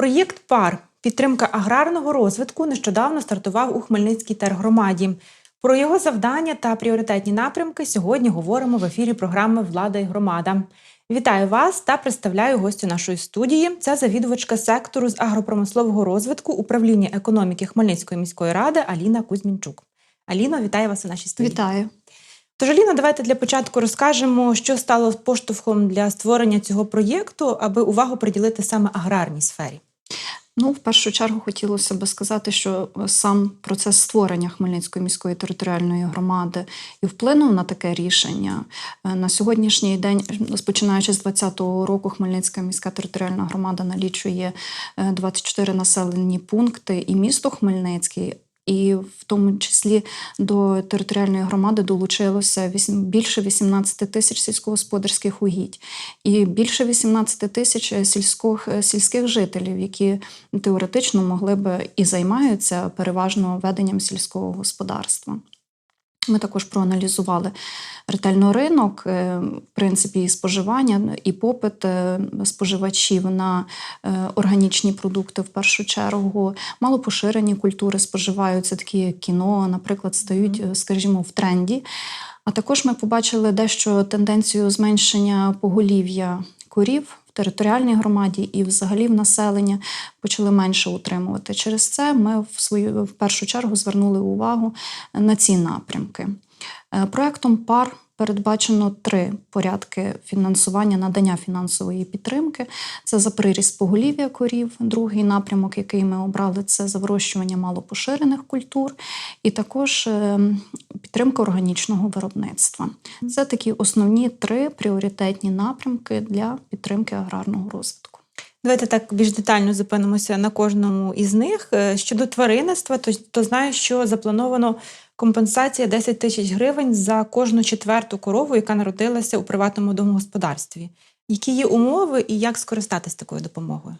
Проєкт ПАР підтримка аграрного розвитку нещодавно стартував у Хмельницькій тергромаді. Про його завдання та пріоритетні напрямки сьогодні говоримо в ефірі програми Влада і громада. Вітаю вас та представляю гостю нашої студії. Це завідувачка сектору з агропромислового розвитку управління економіки Хмельницької міської ради Аліна Кузьмінчук. Аліно, вітаю вас у нашій студії. Вітаю. Тож, Аліно, давайте для початку розкажемо, що стало поштовхом для створення цього проєкту, аби увагу приділити саме аграрній сфері. Ну, в першу чергу хотілося би сказати, що сам процес створення Хмельницької міської територіальної громади і вплинув на таке рішення. Е, На сьогоднішній день, розпочинаючи з 2020 року, Хмельницька міська територіальна громада налічує е, 24 населені пункти і місто Хмельницький. І в тому числі до територіальної громади долучилося більше 18 тисяч сільськогосподарських угідь і більше 18 тисяч сільських, сільських жителів, які теоретично могли б і займаються переважно веденням сільського господарства. Ми також проаналізували ретельно ринок, е, в принципі, і споживання, і попит е, споживачів на е, органічні продукти в першу чергу. Малопоширені культури споживаються, такі як кіно, наприклад, стають, скажімо, в тренді. А також ми побачили дещо тенденцію зменшення поголів'я корів територіальній громаді і взагалі в населення почали менше утримувати. Через це ми в свою в першу чергу звернули увагу на ці напрямки. Е, Проектом ПАР передбачено три порядки фінансування, надання фінансової підтримки. Це за приріст поголів'я корів. Другий напрямок, який ми обрали, це за вирощування малопоширених культур, і також е, підтримка органічного виробництва. Це такі основні три пріоритетні напрямки для підтримки аграрного розвитку. Давайте так більш детально зупинимося на кожному із них. Е, Щодо тваринництва, то, то знаю, що заплановано компенсація 10 тисяч гривень за кожну четверту корову, яка народилася у приватному домогосподарстві. Які є умови і як скористатись такою допомогою?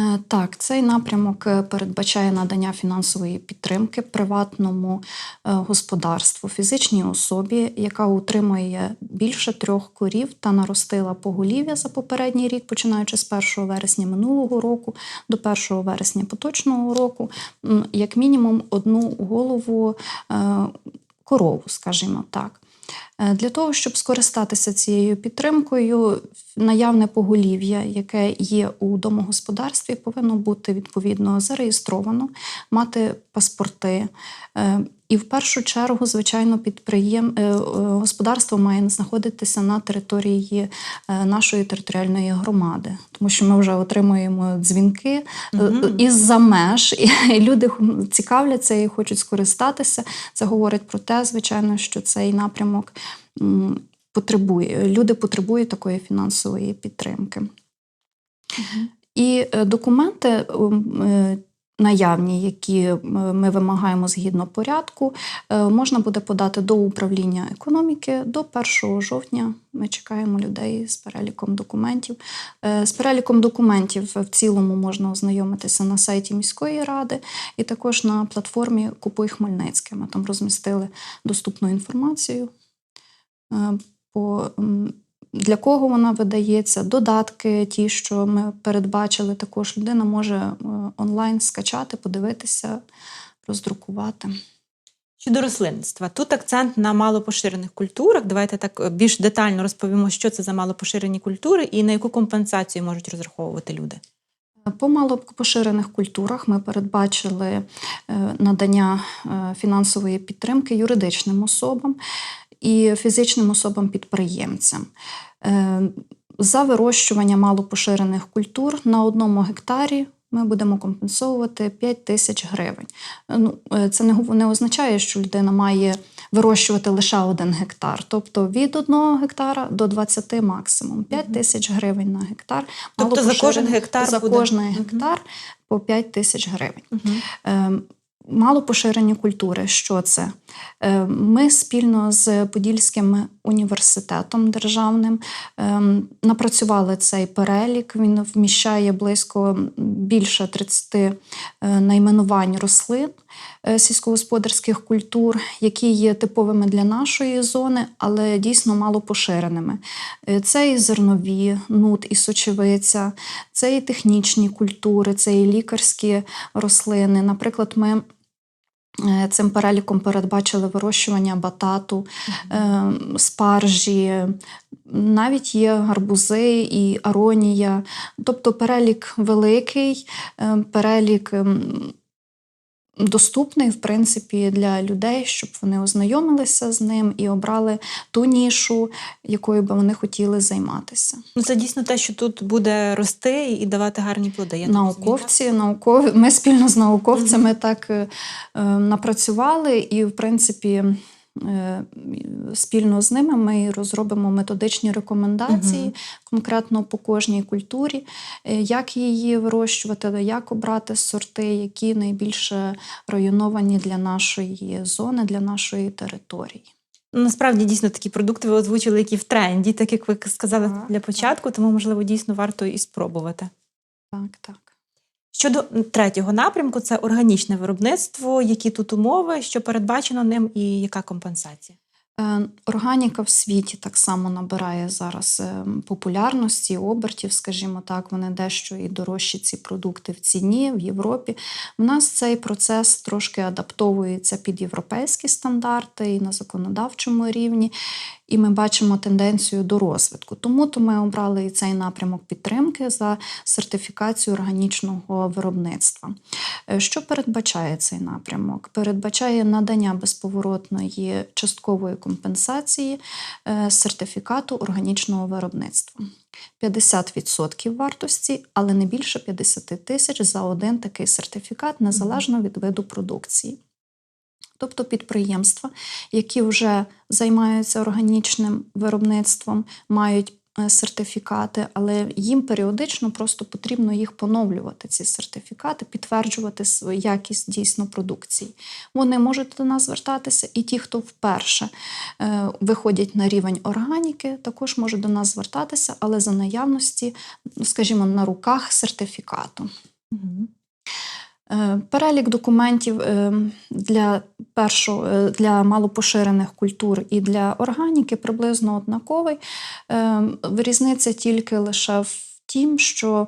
Е, Так, цей напрямок е, передбачає надання фінансової підтримки приватному е, господарству, фізичній особі, яка утримує більше трьох корів та наростила поголів'я за попередній рік, починаючи з 1 вересня минулого року до 1 вересня поточного року, як мінімум одну голову корову, скажімо так. Е, Для того, щоб скористатися цією підтримкою, наявне поголів'я, яке є у домогосподарстві, повинно бути відповідно зареєстровано, мати паспорти. Е, І в першу чергу, звичайно, підприєм... е, господарство має знаходитися на території нашої територіальної громади, тому що ми вже отримуємо дзвінки е, Мгм. із-за меж, і люди цікавляться і хочуть скористатися. Це говорить про те, звичайно, що цей напрямок потребує. Люди потребують такої фінансової підтримки. І е, документи е, наявні, які е, ми вимагаємо згідно порядку, можна буде подати до управління економіки до 1 жовтня. Ми чекаємо людей з переліком документів. З переліком документів в цілому можна ознайомитися на сайті міської ради і також на платформі Купуй Хмельницьке. Ми там розмістили доступну інформацію. Е, По для кого вона видається, додатки, ті, що ми передбачили, також людина може е, онлайн скачати, подивитися, роздрукувати. Щодо рослинництва, тут акцент на малопоширених культурах. Давайте так е, більш детально розповімо, що це за малопоширені культури і на яку компенсацію можуть розраховувати люди. По малопоширених культурах ми передбачили е, надання е, фінансової підтримки юридичним особам і фізичним особам-підприємцям. Е, За вирощування малопоширених культур на одному гектарі ми будемо компенсовувати 5 тисяч гривень. Ну, е, це не, означає, що людина має вирощувати лише один гектар, тобто від одного гектара до 20 максимум. 5 тисяч гривень на гектар. Тобто за кожен гектар за буде? кожний гектар по 5 тисяч гривень. Угу. Е, Малопоширені культури. Що це? Е, Ми спільно з Подільським університетом державним ем, напрацювали цей перелік. Він вміщає близько більше 30 е, найменувань рослин. Е, сільськогосподарських культур, які є типовими для нашої зони, але дійсно мало поширеними. Е, Це і зернові, нут і сочевиця, це і технічні культури, це і лікарські рослини. Наприклад, ми е, цим переліком передбачили вирощування батату, спаржі, навіть є гарбузи і аронія. Тобто перелік великий, перелік ем, доступний, в принципі, для людей, щоб вони ознайомилися з ним і обрали ту нішу, якою би вони хотіли займатися. Ну, це дійсно те, що тут буде рости і давати гарні плоди. Я? Науковці, наукові, ми спільно з науковцями так е, е, напрацювали, і, в принципі, спільно з ними ми розробимо методичні рекомендації Мгм. конкретно по кожній культурі, е, як її вирощувати, як обрати сорти, які найбільше районовані для нашої зони, для нашої території. Ну, Насправді дійсно такі продукти ви озвучили, які в тренді, так як ви сказали для початку, тому можливо дійсно варто і спробувати. Так, так. Щодо третього напрямку, це органічне виробництво. Які тут умови, що передбачено ним, і яка компенсація? Е, Органіка в світі так само набирає зараз е, популярності, обертів, скажімо так, вони дещо і дорожчі ці продукти в ціні в Європі. У нас цей процес трошки адаптовується під європейські стандарти і на законодавчому рівні. І ми бачимо тенденцію до розвитку. Тому то ми обрали і цей напрямок підтримки за сертифікацію органічного виробництва. Е, Що передбачає цей напрямок? Передбачає надання безповоротної часткової компенсації е, сертифікату органічного виробництва. 50% вартості, але не більше 50 тисяч за один такий сертифікат, незалежно від виду продукції. Тобто підприємства, які вже займаються органічним виробництвом, мають е, сертифікати, але їм періодично просто потрібно їх поновлювати, ці сертифікати, підтверджувати свою якість дійсно продукції. Вони можуть до нас звертатися, і ті, хто вперше е, виходять на рівень органіки, також можуть до нас звертатися, але за наявності, ну, скажімо, на руках сертифікату. Угу. Е, Перелік документів е, для першого е, для малопоширених культур і для органіки приблизно однаковий. Різниця тільки лише в тім, що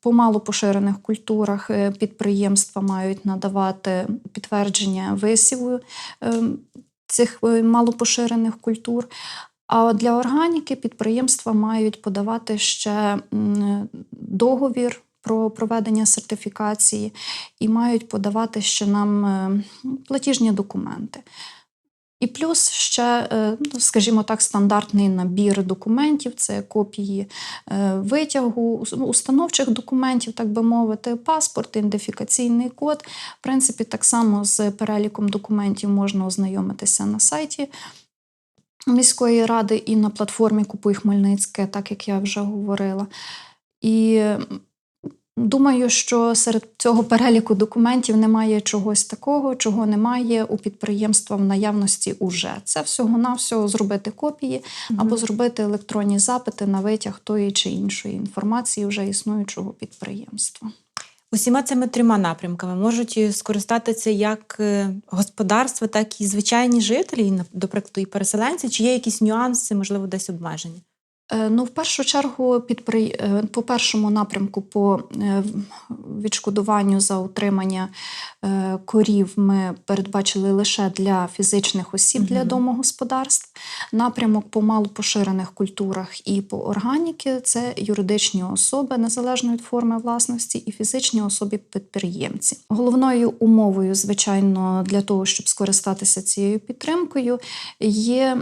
по малопоширених культурах підприємства мають надавати підтвердження висіву цих малопоширених культур. А для органіки підприємства мають подавати ще договір про проведення сертифікації і мають подавати ще нам е, платіжні документи. І плюс ще, е, ну, скажімо так, стандартний набір документів це копії е, витягу, ну, установчих документів, так би мовити, паспорт, ідентифікаційний код. В принципі, так само з переліком документів можна ознайомитися на сайті міської ради і на платформі Купуй Хмельницьке, так як я вже говорила. І думаю, що серед цього переліку документів немає чогось такого, чого немає у підприємства в наявності уже. Це всього-навсього зробити копії або зробити електронні запити на витяг тої чи іншої інформації вже існуючого підприємства. Усіма цими трьома напрямками можуть е, скористатися як е, господарства, так і звичайні жителі, і, нап- і переселенці. Чи є якісь нюанси, можливо, десь обмеження? Е, Ну, в першу чергу, підпри... е, по першому напрямку, по е, відшкодуванню за утримання корів, ми передбачили лише для фізичних осіб для домогосподарств. Напрямок по малопоширених культурах і по органіки це юридичні особи незалежно від форми власності і фізичні особи підприємці. Головною умовою, звичайно, для того, щоб скористатися цією підтримкою, є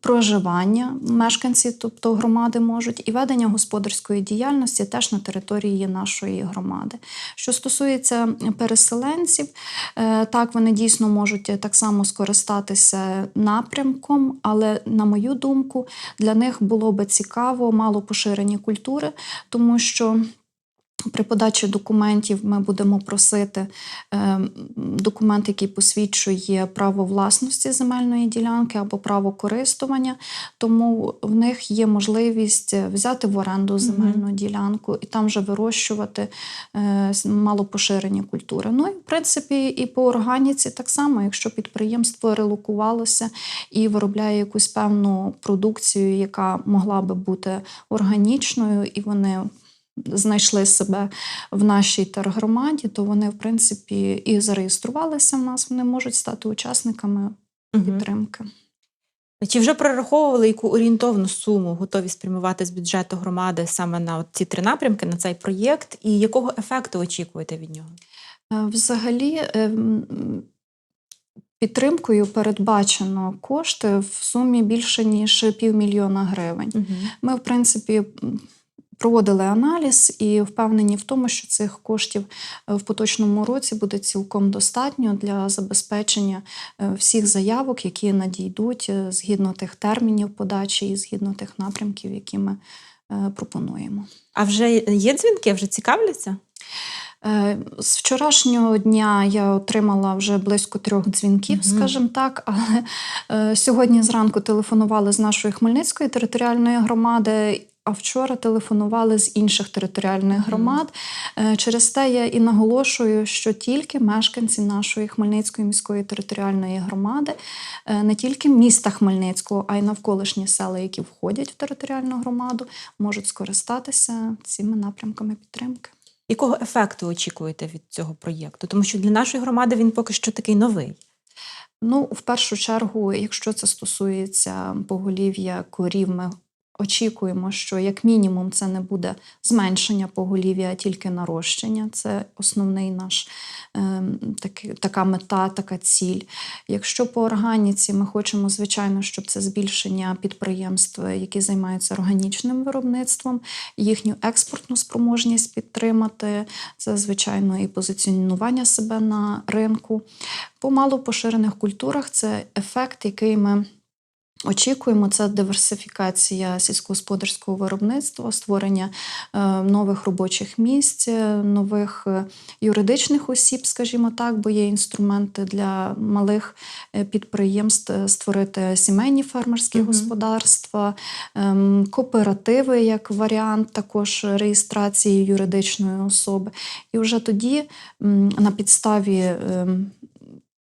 проживання мешканці, тобто громади можуть, і ведення господарської діяльності теж на території нашої громади. Що стосується переселенців, е, так вони дійсно можуть так само скористатися напрямком, але на мою думку, для них було би цікаво мало поширені культури, тому що При подачі документів ми будемо просити е, документ, який посвідчує право власності земельної ділянки або право користування, тому в них є можливість взяти в оренду земельну ділянку і там вже вирощувати е, малопоширені культури. Ну і в принципі, і по органіці так само, якщо підприємство релокувалося і виробляє якусь певну продукцію, яка могла би бути органічною, і вони знайшли себе в нашій тергромаді, то вони, в принципі, і зареєструвалися в нас, вони можуть стати учасниками Мгм. підтримки. Чи вже прораховували яку орієнтовну суму готові спрямувати з бюджету громади саме на ці три напрямки, на цей проєкт, і якого ефекту очікуєте від нього? Е, Взагалі, е, підтримкою передбачено кошти в сумі більше ніж півмільйона гривень. Ми, в принципі, проводили аналіз і впевнені в тому, що цих коштів е, в поточному році буде цілком достатньо для забезпечення е, всіх заявок, які надійдуть е, згідно тих термінів подачі і згідно тих напрямків, які ми пропонуємо. А вже є дзвінки, вже цікавляться? З вчорашнього дня я отримала вже близько трьох дзвінків, Мгм. скажімо так. Але сьогодні зранку телефонували з нашої Хмельницької територіальної громади. А вчора телефонували з інших територіальних громад. Е, Через те я і наголошую, що тільки мешканці нашої Хмельницької міської територіальної громади, е, не тільки міста Хмельницького, а й навколишні села, які входять в територіальну громаду, можуть скористатися цими напрямками підтримки. Якого ефекту очікуєте від цього проєкту? Тому що для нашої громади він поки що такий новий. Ну, в першу чергу, якщо це стосується поголів'я корів, ми очікуємо, що як мінімум це не буде зменшення поголів'я, а тільки нарощення. Це основний наш ем, таки, така мета, така ціль. Якщо по органіці ми хочемо, звичайно, щоб це збільшення підприємств, які займаються органічним виробництвом, їхню експортну спроможність підтримати. Це, звичайно, і позиціонування себе на ринку. По малопоширених культурах це ефект, який ми очікуємо. Це диверсифікація сільськогосподарського виробництва, створення е, нових робочих місць, е, нових е, юридичних осіб, скажімо так, бо є інструменти для малих підприємств створити сімейні фермерські Мгм. господарства, ем, кооперативи як варіант також реєстрації юридичної особи. І вже тоді на підставі ем,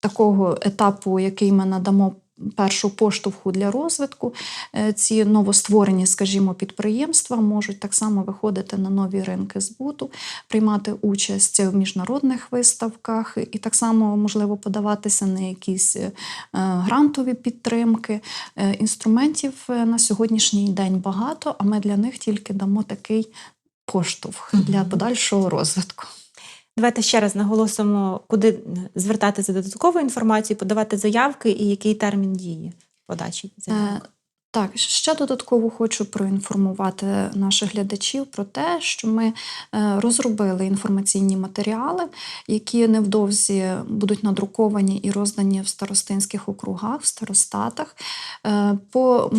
такого етапу, який ми надамо першу поштовху для розвитку, е, ці новостворені, скажімо, підприємства можуть так само виходити на нові ринки збуту, приймати участь в міжнародних виставках і так само можливо подаватися на якісь е, грантові підтримки. Е, Інструментів на сьогоднішній день багато, а ми для них тільки дамо такий поштовх для подальшого розвитку. Давайте ще раз наголосимо, куди звертати за додатковою інформацією, подавати заявки і який термін дії подачі заявок. Е, Так, ще додатково хочу проінформувати наших глядачів про те, що ми е, розробили інформаційні матеріали, які невдовзі будуть надруковані і роздані в старостинських округах, в старостатах. Е, По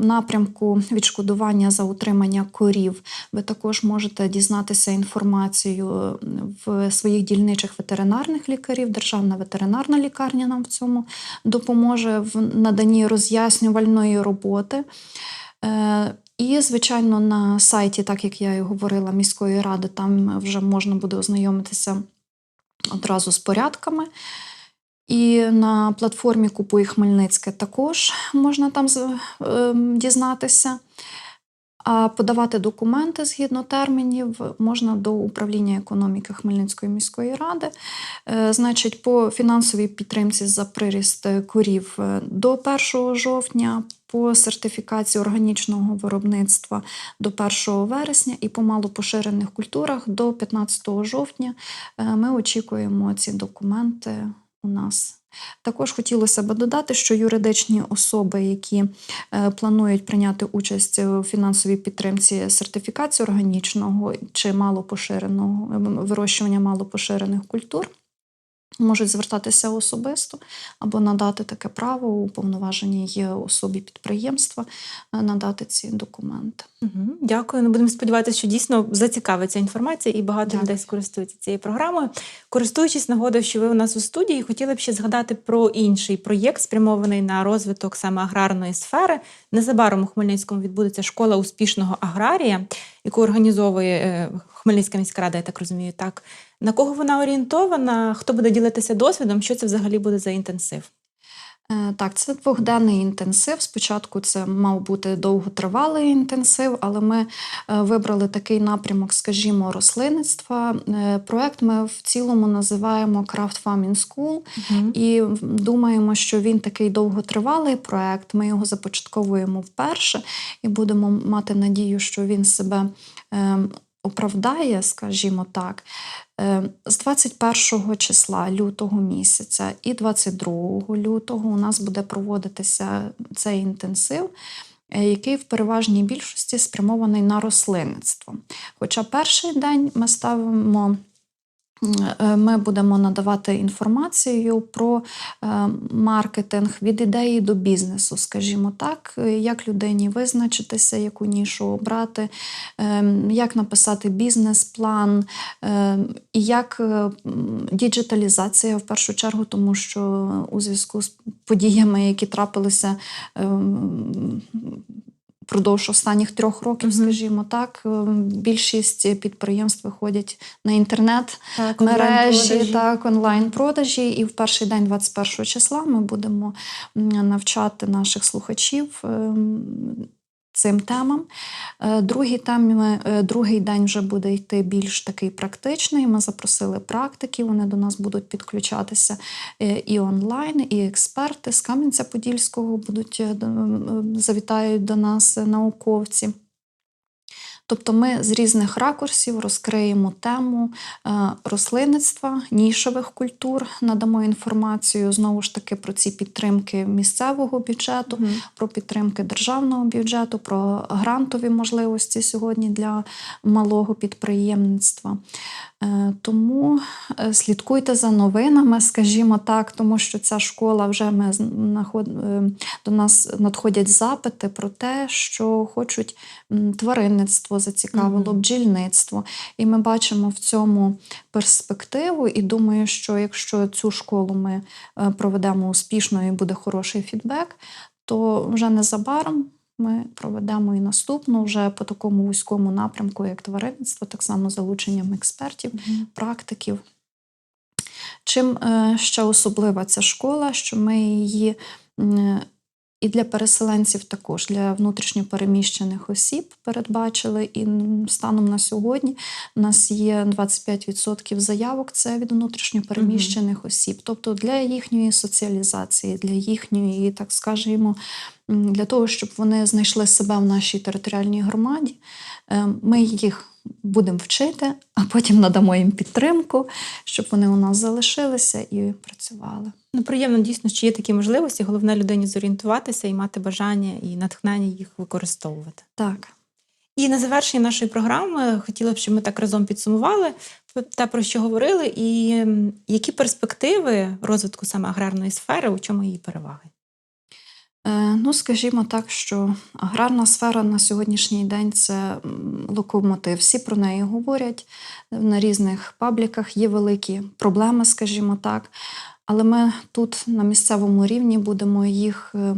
напрямку відшкодування за утримання корів ви також можете дізнатися інформацію в своїх дільничих ветеринарних лікарів. Державна ветеринарна лікарня нам в цьому допоможе в наданні роз'яснювальної роботи. Е, І, звичайно, на сайті, так як я і говорила, міської ради, там вже можна буде ознайомитися одразу з порядками. І на платформі Купуй Хмельницьке також можна там ем, дізнатися. А подавати документи згідно термінів можна до управління економіки Хмельницької міської ради. Е, Значить, по фінансовій підтримці за приріст корів е, до 1 жовтня, по сертифікації органічного виробництва до 1 вересня і по малопоширених культурах до 15 жовтня е, ми очікуємо ці документи нас. Також хотілося б додати, що юридичні особи, які е, планують прийняти участь у фінансовій підтримці сертифікації органічного чи малопоширеного ем, вирощування малопоширених культур, можуть звертатися особисто або надати таке право уповноваженій особі підприємства е, надати ці документи. Угу, дякую. Ну, будемо сподіватися, що дійсно зацікавиться інформація і багато Дякую. людей скористуються цією програмою. Користуючись нагодою, що ви у нас у студії, хотіли б ще згадати про інший проєкт, спрямований на розвиток саме аграрної сфери. Незабаром у Хмельницькому відбудеться школа успішного аграрія, яку організовує е, Хмельницька міська рада, я так розумію. Так на кого вона орієнтована? Хто буде ділитися досвідом? Що це взагалі буде за інтенсив? Е, Так, це двохденний інтенсив. Спочатку це мав бути довготривалий інтенсив, але ми е, вибрали такий напрямок, скажімо, рослинництва. Е, Проект ми в цілому називаємо Craft Farming School. Угу. І думаємо, що він такий довготривалий проект. Ми його започатковуємо вперше і будемо мати надію, що він себе е, оправдає, скажімо так. Е, З 21 числа лютого місяця і 22 лютого у нас буде проводитися цей інтенсив. е, Який в переважній більшості спрямований на рослинництво. Хоча перший день ми ставимо Ми будемо надавати інформацію про е, маркетинг від ідеї до бізнесу, скажімо так, е, як людині визначитися, яку нішу обрати, е, як написати бізнес-план, е, як е, діджиталізація в першу чергу, тому що у зв'язку з подіями, які трапилися. Е, м, Продовж останніх трьох років, Мгм. скажімо так, е, більшість підприємств виходять на інтернет, Так, мережі, так, онлайн-продажі. І в перший день 21 числа ми будемо навчати наших слухачів ем, цим темам. Е, Другий, теми, е, другий день вже буде йти більш такий практичний. Ми запросили практики, вони до нас будуть підключатися е, і онлайн, і експерти з Кам'янця-Подільського будуть завітають до нас науковці. Тобто ми з різних ракурсів розкриємо тему е, рослинництва, нішових культур, надамо інформацію знову ж таки про ці підтримки місцевого бюджету, Мгм. про підтримки державного бюджету, про грантові можливості сьогодні для малого підприємництва. Е, Тому е, слідкуйте за новинами, скажімо так, тому що ця школа вже ми знаход- е, до нас надходять запити про те, що хочуть тваринництво зацікавило, бджільництво. І ми бачимо в цьому перспективу. І думаю, що якщо цю школу ми проведемо успішно і буде хороший фідбек, то вже незабаром ми проведемо і наступну вже по такому вузькому напрямку, як тваринництво, так само залученням експертів, практиків. Чим е, ще особлива ця школа, що ми її і для переселенців також, для внутрішньопереміщених осіб передбачили. І станом на сьогодні у нас є 25% заявок це від внутрішньопереміщених осіб. Тобто для їхньої соціалізації, для їхньої, так скажімо, для того, щоб вони знайшли себе в нашій територіальній громаді, е, ми їх будемо вчити, а потім надамо їм підтримку, щоб вони у нас залишилися і працювали. Ну, приємно дійсно, що є такі можливості. Головне людині зорієнтуватися і мати бажання і натхнення їх використовувати. Так. І на завершення нашої програми хотіла б, щоб ми так разом підсумували те, про що говорили, і які перспективи розвитку саме аграрної сфери, у чому її переваги. Е, Ну, скажімо так, що аграрна сфера на сьогоднішній день це локомотив. Всі про неї говорять на різних пабліках. Є великі проблеми, скажімо так. Але ми тут на місцевому рівні будемо їх е,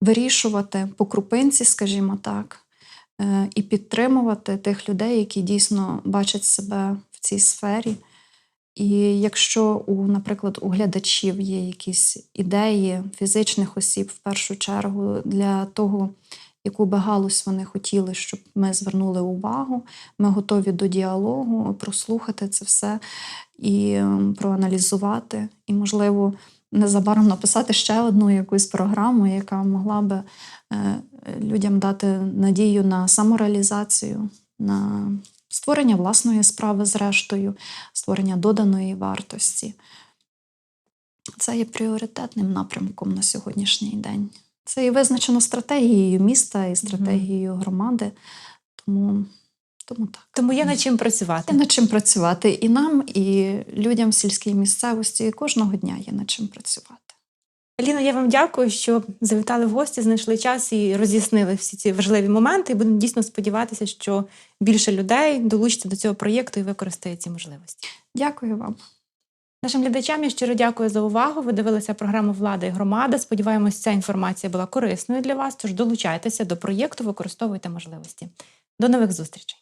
вирішувати по крупинці, скажімо так, е, і підтримувати тих людей, які дійсно бачать себе в цій сфері. І якщо у, наприклад, у глядачів є якісь ідеї фізичних осіб в першу чергу для того, яку би галузь вони хотіли, щоб ми звернули увагу, ми готові до діалогу, прослухати це все і ем, проаналізувати, і, можливо, незабаром написати ще одну якусь програму, яка могла би е, людям дати надію на самореалізацію, на створення власної справи, зрештою, створення доданої вартості. Це є пріоритетним напрямком на сьогоднішній день. Це і визначено стратегією міста і стратегією громади. Тому Тому так. Тому є над чим працювати. Є над чим працювати і нам, і людям в сільській місцевості кожного дня є над чим працювати. Аліно, я вам дякую, що завітали в гості, знайшли час і роз'яснили всі ці важливі моменти. І будемо дійсно сподіватися, що більше людей долучиться до цього проєкту і використає ці можливості. Дякую вам. Нашим глядачам я щиро дякую за увагу. Ви дивилися програму Влада і громада. Сподіваємось, ця інформація була корисною для вас. Тож долучайтеся до проєкту, використовуйте можливості. До нових зустрічей.